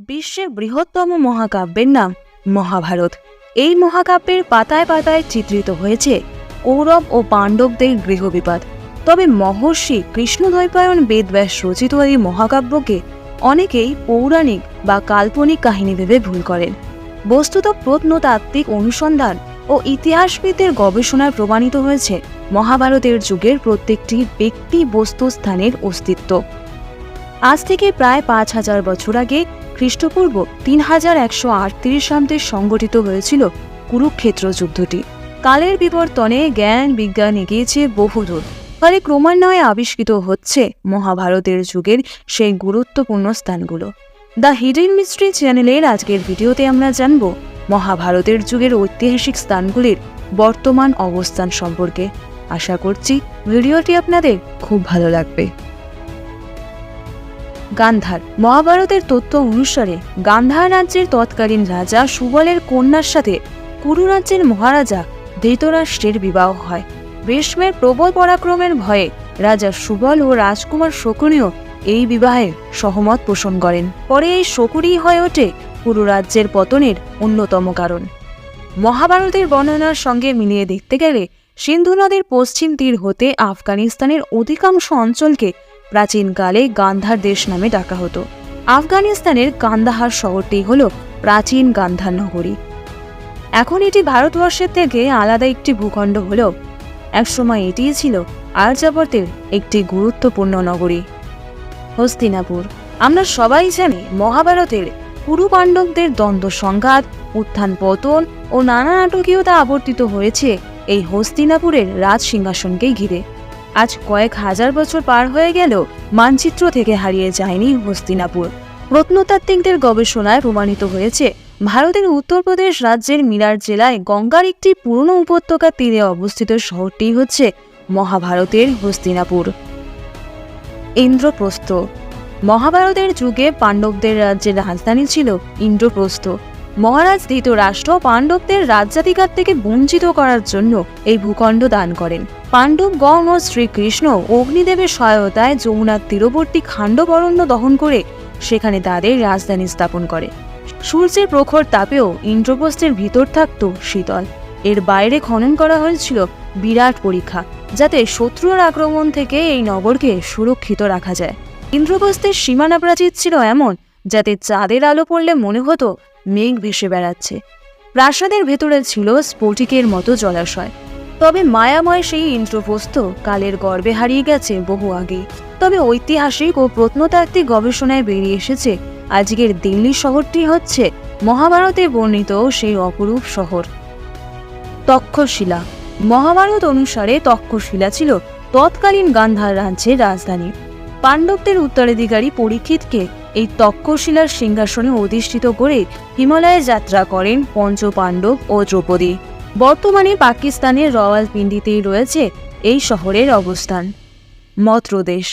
বিশ্বের বৃহত্তম মহাকাব্যের নাম মহাভারত। এই মহাকাব্যের পাতায় পাতায় চিত্রিত হয়েছে কৌরব ও পাণ্ডবদের গৃহবিবাদ। তবে মহর্ষি কৃষ্ণদ্বৈপায়ন বেদব্যাস রচিত এই মহাকাব্যকে অনেকেই পৌরাণিক বা কাল্পনিক কাহিনী ভেবে ভুল করেন। বস্তুত প্রত্নতাত্ত্বিক অনুসন্ধান ও ইতিহাসবিদদের গবেষণায় প্রমাণিত হয়েছে মহাভারতের যুগের প্রত্যেকটি ব্যক্তি বস্তু স্থানের অস্তিত্ব। আজ থেকে প্রায় পাঁচ হাজার বছর আগে খ্রিস্টপূর্ব তিন হাজার একশো আটত্রিশ সামতে সংগঠিত হয়েছিল কুরুক্ষেত্র যুদ্ধটি। কালের বিবর্তনে জ্ঞান, বিজ্ঞান এগিয়েছে বহুদূর, ফলে ক্রমান্বয়ে আবিষ্কৃত হচ্ছে মহাভারতের যুগের সেই গুরুত্বপূর্ণ স্থানগুলো। দ্য হিডেন মিস্ট্রি চ্যানেলের আজকের ভিডিওতে আমরা জানব মহাভারতের যুগের ঐতিহাসিক স্থানগুলির বর্তমান অবস্থান সম্পর্কে। আশা করছি ভিডিওটি আপনাদের খুব ভালো লাগবে। গান্ধার। মহাভারতের তথ্য অনুসারে গান্ধার রাজ্যের তৎকালীন রাজা সুবলের কন্যার সাথে কুরু রাজ্যের মহারাজা ধৃতরাষ্ট্রের বিবাহ হয়। ভীষ্মের প্রবল পরাক্রমের ভয়ে রাজা সুবল ও রাজকুমার শকুনিও এই বিবাহে সহমত পোষণ করেন। পরে এই শকুনি হয়ে ওঠে কুরু রাজ্যের পতনের অন্যতম কারণ। মহাভারতের বর্ণনার সঙ্গে মিলিয়ে দেখতে গেলে সিন্ধু নদীর পশ্চিম তীর হতে আফগানিস্তানের অধিকাংশ অঞ্চলকে প্রাচীনকালে গান্ধার দেশ নামে ডাকা হতো। আফগানিস্তানের কান্দাহার শহরটি হল প্রাচীন গান্ধার নগরী। এখন এটি ভারতবর্ষের থেকে আলাদা একটি ভূখণ্ড হলেও একসময় এটিই ছিল আর্যাবর্তের একটি গুরুত্বপূর্ণ নগরী। হস্তিনাপুর। আমরা সবাই জানি মহাভারতের কুরু পাণ্ডবদের দ্বন্দ্ব সংঘাত, উত্থান পতন ও নানা নাটকীয়তা আবর্তিত হয়েছে এই হস্তিনাপুরের রাজ সিংহাসনকেই ঘিরে। আজ কয়েক হাজার বছর পার হয়ে গেল মানচিত্র থেকে হারিয়ে যায়নি হস্তিনাপুর। প্রত্নতাত্ত্বিকদের গবেষণায় প্রমাণিত হয়েছে, ভারতের উত্তরপ্রদেশ রাজ্যের মিরার জেলায় গঙ্গার একটি পুরনো উপত্যকা তীরে অবস্থিত শহরটি হচ্ছে মহাভারতের হস্তিনাপুর। ইন্দ্রপ্রস্থ। মহাভারতের যুগে পাণ্ডবদের রাজ্যের রাজধানী ছিল ইন্দ্রপ্রস্থ। মহারাজ ধৃতরাষ্ট্র পাণ্ডবদের রাজ্যাধিকার থেকে বঞ্চিত করার জন্য এই ভূখণ্ড দান করেন। পাণ্ডবগণ ও শ্রীকৃষ্ণ অগ্নিদেবের সহায়তায় যমুনার তীরবর্তী খাণ্ডবরণ্য দহন করে সেখানে তাদের রাজধানী স্থাপন করে। সূর্যের প্রখর তাপেও ইন্দ্রপ্রস্থের ভিতর থাকত শীতল। এর বাইরে খনন করা হয়েছিল বিরাট পরীক্ষা, যাতে শত্রুর আক্রমণ থেকে এই নগরকে সুরক্ষিত রাখা যায়। ইন্দ্রপ্রস্থের সীমানা প্রাচীর ছিল এমন, যাতে চাঁদের আলো পড়লে মনে হতো মেঘ ভেসে বেড়াচ্ছে। প্রাসাদের ভেতরে ছিল স্ফটিকের মতো জলাশয়। তবে মায়াময় সেই ইন্দ্রপ্রস্থ কালের গর্বে হারিয়ে গেছে বহু আগে তবে ঐতিহাসিক ও প্রত্নতাত্ত্বিক গবেষণায় বেরিয়ে এসেছে আজকের দিল্লি শহরটি হচ্ছে মহাভারতে বর্ণিত সেই অপরূপ শহর। তক্ষশিলা। মহাভারত অনুসারে তক্ষশিলা ছিল তৎকালীন গান্ধার রাজ্যের রাজধানী। পাণ্ডবদের উত্তরাধিকারী পরীক্ষিতকে এই তক্ষশিলার সিংহাসনে অধিষ্ঠিত করে হিমালয়ে যাত্রা করেন পঞ্চ পাণ্ডব ও দ্রৌপদী। বর্তমানে পাকিস্তানের রওয়ালপিন্ডিতেই রয়েছে এই শহরের অবস্থান। মত্রদেশ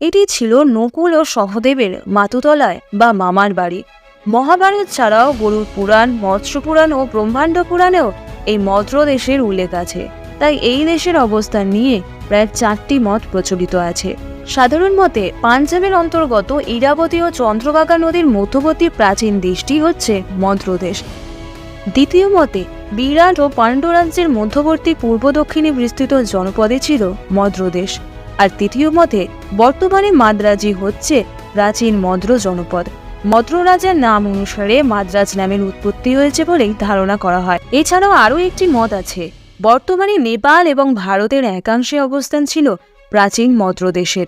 এটি ছিল নকুল ও সহদেবের মাতুতলায় বা মামার বাড়ি। মহাভারত ছাড়াও গরুর পুরাণ, মৎস্য পুরাণ ও ব্রহ্মাণ্ড পুরাণেও এই মদ্র দেশের উল্লেখ আছে। তাই এই দেশের অবস্থান নিয়ে প্রায় চারটি মত প্রচলিত আছে। সাধারণ মতে পাঞ্জাবের অন্তর্গত ইরাবতী ও চন্দ্রভাগা নদীর মধ্যবর্তী প্রাচীন দেশটি হচ্ছে মন্ত্রদেশ। দ্বিতীয় মতে, বিরাট ও পাণ্ডরাজ্যের মধ্যবর্তী পূর্ব দক্ষিণে বিস্তৃত জনপদে ছিল মদ্রদেশ আর তৃতীয় মতে, বর্তমানে মাদ্রাজি হচ্ছে প্রাচীন মদ্র জনপদ। মদ্র রাজার নাম অনুসারে মাদ্রাজ নামের উৎপত্তি হয়েছে বলেই ধারণা করা হয়। এছাড়াও আরও একটি মত আছে। বর্তমানে নেপাল এবং ভারতের একাংশে অবস্থান ছিল প্রাচীন মদ্রদেশের।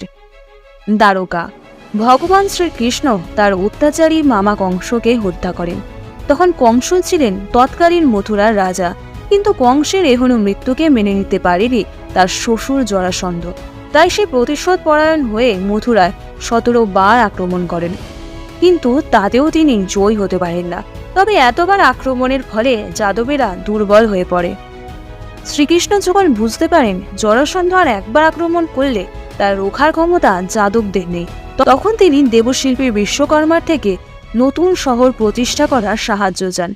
দ্বারকা। ভগবান শ্রীকৃষ্ণ তার অত্যাচারী মামা কংসকে হত্যা করেন। তখন কংস ছিলেন তৎকালীন মথুরার রাজা, কিন্তু কংসের এহনো মৃত্যুকে মেনে নিতে পারেনি তার শ্বশুর জরাসন্ধ। তাই সে প্রতিশোধ পরায়ণ হয়ে মথুরায় সতেরো বার আক্রমণ করেন। কিন্তু তাতেও তিনি জয়ী হতে পারেন না। তবে এতবার আক্রমণের ফলে যাদবেরা দুর্বল হয়ে পড়ে। শ্রীকৃষ্ণ যখন বুঝতে পারেন জরাসন্ধ আর একবার আক্রমণ করলে তার রোখার ক্ষমতা যাদবদের নেই তখন তিনি দেবশিল্পী বিশ্বকর্মার থেকে নতুন শহর প্রতিষ্ঠা করার সাহায্য চান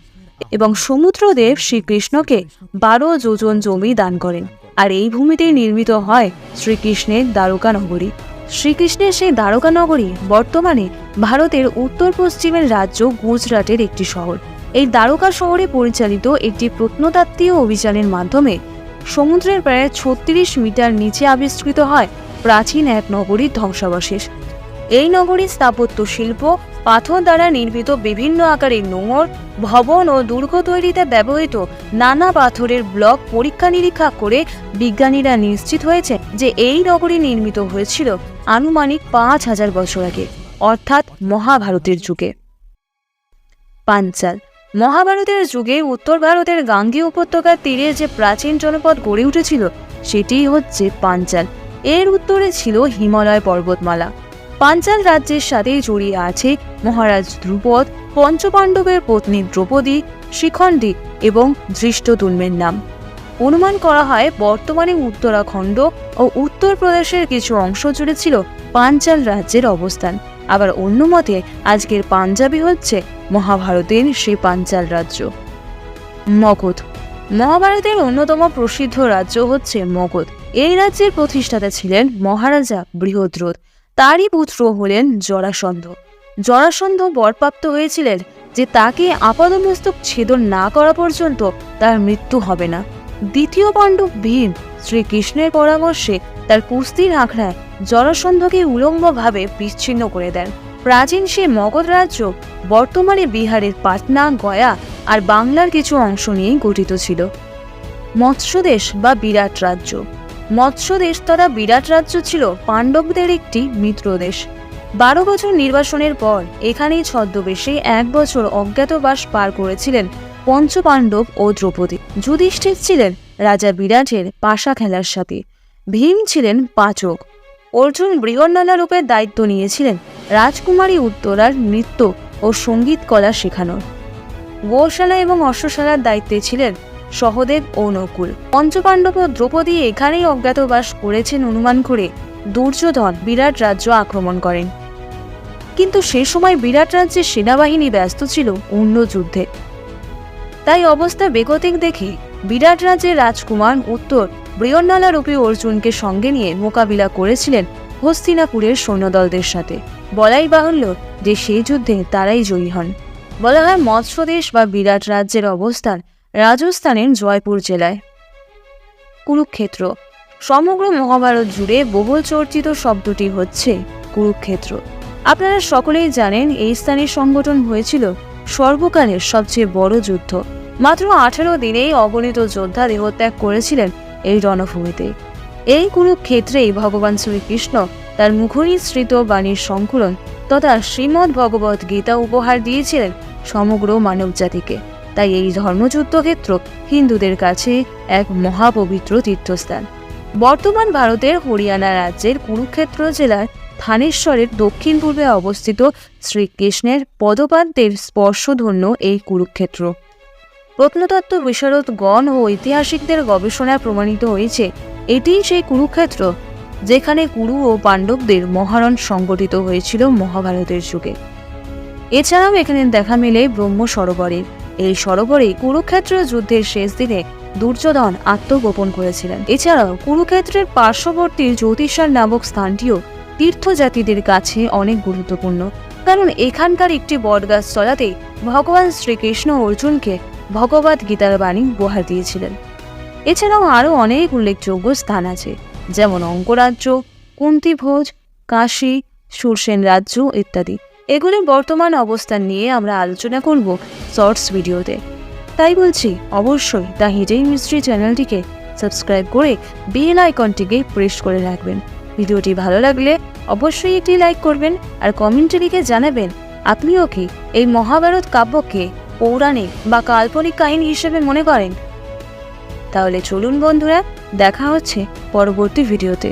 এবং সমুদ্রদেব শ্রীকৃষ্ণকে বারো যোজন জমি দান করেন। আর এই ভূমিতেই নির্মিত হয় শ্রীকৃষ্ণের দ্বারকা নগরী শ্রীকৃষ্ণের সেই দ্বারকা নগরী বর্তমানে ভারতের উত্তর পশ্চিমের রাজ্য গুজরাটের একটি শহর। এই দ্বারকা শহরে পরিচালিত একটি প্রত্নতাত্ত্বীয় অভিযানের মাধ্যমে সমুদ্রের প্রায় ছত্রিশ মিটার নিচে আবিষ্কৃত হয় প্রাচীন এক নগরীর ধ্বংসাবশেষ। এই নগরীর স্থাপত্য শিল্প, পাথর দ্বারা নির্মিত বিভিন্ন আকারের নোঙর, ভবন ও দুর্গ তৈরিতে ব্যবহৃত নানা পাথরের ব্লক পরীক্ষা নিরীক্ষা করে বিজ্ঞানীরা নিশ্চিত হয়েছে যে এই নগরী নির্মিত হয়েছিল আনুমানিক পাঁচ হাজার বছর আগে, অর্থাৎ মহাভারতের যুগে। পাঞ্চাল মহাভারতের যুগে উত্তর ভারতের গাঙ্গীয় উপত্যকার তীরে যে প্রাচীন জনপদ গড়ে উঠেছিল সেটিই হচ্ছে পাঞ্চাল। এর উত্তরে ছিল হিমালয় পর্বতমালা। পাঞ্চাল রাজ্যের সাথে জড়িয়ে আছে মহারাজ ধ্রুপদ, পঞ্চপাণ্ডবের পত্নী দ্রৌপদী, শিখণ্ডী এবং ধৃষ্টদুম্নের নাম। অনুমান করা হয় বর্তমানে উত্তরাখণ্ড ও উত্তরপ্রদেশের কিছু অংশ জুড়ে ছিল পাঞ্চাল রাজ্যের অবস্থান। আবার অন্য মতে, আজকের পাঞ্জাবি হচ্ছে মহাভারতের সেই পাঞ্চাল রাজ্য। মগধ। মহাভারতের অন্যতম প্রসিদ্ধ রাজ্য হচ্ছে মগধ। এই রাজ্যের প্রতিষ্ঠাতা ছিলেন মহারাজা বৃহদ্রথ তারই পুত্র হলেন জরাসন্ধ। জরাসন্ধ বরপ্রাপ্ত হয়েছিলেন যে তাকে আপাদমস্তক ছেদন না করা পর্যন্ত তার মৃত্যু হবে না। দ্বিতীয় পাণ্ডব ভীম শ্রীকৃষ্ণের পরামর্শে তার কুস্তির আখড়ায় জরাসন্ধকে উলম্বভাবে বিচ্ছিন্ন করে দেন। প্রাচীন সে মগধ রাজ্য বর্তমানে বিহারের পাটনা, গয়া আর বাংলার কিছু অংশ নিয়ে গঠিত ছিল। মৎস্যদেশ বা বিরাট রাজ্য। মৎস্যদেশ তথা বিরাট রাজ্য ছিল পাণ্ডবদের একটি মিত্রদেশ বারো বছর নির্বাসনের পর এখানেই ছদ্মবেশে এক বছর অজ্ঞাতবাস পার করেছিলেন পঞ্চপাণ্ডব ও দ্রৌপদী। যুধিষ্ঠির ছিলেন রাজা বিরাটের পাশা খেলার সাথে। ভীম ছিলেন পাচক। অর্জুন বৃহন্নলা রূপের দায়িত্ব নিয়েছিলেন রাজকুমারী উত্তরার নৃত্য ও সংগীত কলা শেখানোর। গোশালা এবং অশ্বশালার দায়িত্বে ছিলেন সহদেব ও নকুল। পঞ্চপাণ্ডব ও দ্রৌপদী এখানেই অজ্ঞাতবাস করেছেন অনুমান করে দুর্যোধন বিরাট রাজ্য আক্রমণ করেন। কিন্তু সে সময় বিরাট রাজ্যের সেনাবাহিনী ব্যস্ত ছিল অন্য যুদ্ধে। তাই অবস্থা বেগতিক দেখে বিরাট রাজ্যের রাজকুমার উত্তর বৃহন্নলা রূপী অর্জুনকে সঙ্গে নিয়ে মোকাবিলা করেছিলেন হস্তিনাপুরের সৈন্যদলদের সাথে। বলাই বাহুল্য যে সেই যুদ্ধে তারাই জয়ী হন। বলা হয় মৎস্যদেশ বা বিরাট রাজ্যের অবস্থান রাজস্থানের জয়পুর জেলায়। কুরুক্ষেত্র। সমগ্র মহাভারত জুড়ে বহুল চর্চিত শব্দটি হচ্ছে কুরুক্ষেত্র। আপনারা সকলেই জানেন এই স্থানের সংগঠন হয়েছিল সর্বকালের সবচেয়ে বড় যুদ্ধ। মাত্র আঠারো দিনেই অগণিত যোদ্ধা দেহত্যাগ করেছিলেন এই রণভূমিতে। এই কুরুক্ষেত্রেই ভগবান শ্রীকৃষ্ণ তার মুখনিসৃত বাণীর সংকুলন তথা শ্রীমদ্ ভগবত গীতা উপহার দিয়েছিলেন সমগ্র মানবজাতিকে তাই এই ধর্মযুদ্ধক্ষেত্র হিন্দুদের কাছে এক মহাপবিত্র তীর্থস্থান। বর্তমান ভারতের হরিয়ানা রাজ্যের কুরুক্ষেত্র জেলার থানেশ্বরের দক্ষিণ পূর্বে অবস্থিত শ্রীকৃষ্ণের পদপাদ্যের স্পর্শধন্য এই কুরুক্ষেত্র। প্রত্নতত্ত্ব বিশারদগণ ও ঐতিহাসিকদের গবেষণায় প্রমাণিত হয়েছে, এটিই সেই কুরুক্ষেত্র যেখানে কুরু ও পাণ্ডবদের মহারণ সংগঠিত হয়েছিল মহাভারতের যুগে। এছাড়াও এখানে দেখা মেলে ব্রহ্ম সরোবরের। এই সরোবরে কুরুক্ষেত্র যুদ্ধের শেষ দিনে দুর্যোধন আত্মগোপন করেছিলেন। এছাড়াও কুরুক্ষেত্রের পার্শ্ববর্তী জ্যোতিষার নামক স্থানটিও তীর্থযাত্রীদের কাছে অনেক গুরুত্বপূর্ণ। কারণ এখানকার একটি বটগাছ চলাতে ভগবান শ্রীকৃষ্ণ অর্জুনকে ভগবত গীতার বাণী উপহার দিয়েছিলেন। এছাড়াও আরও অনেক উল্লেখযোগ্য স্থান আছে, যেমন অঙ্করাজ্য, কুন্তিভোজ, কাশী, সুরসেন রাজ্য ইত্যাদি। এগুলির বর্তমান অবস্থান নিয়ে আমরা আলোচনা করব শর্টস ভিডিওতে। তাই বলছি, অবশ্যই দ্য হিজেই মিস্ট্রি চ্যানেলটিকে সাবস্ক্রাইব করে বেল আইকনটিকে প্রেস করে রাখবেন। ভিডিওটি ভালো লাগলে অবশ্যই একটি লাইক করবেন আর কমেন্টে লিখে জানাবেন, আপনিও কি এই মহাভারত কাব্যকে পৌরাণিক বা কাল্পনিক কাহিনী হিসেবে মনে করেন। তাহলে চলুন বন্ধুরা দেখা হচ্ছে পরবর্তী ভিডিওতে।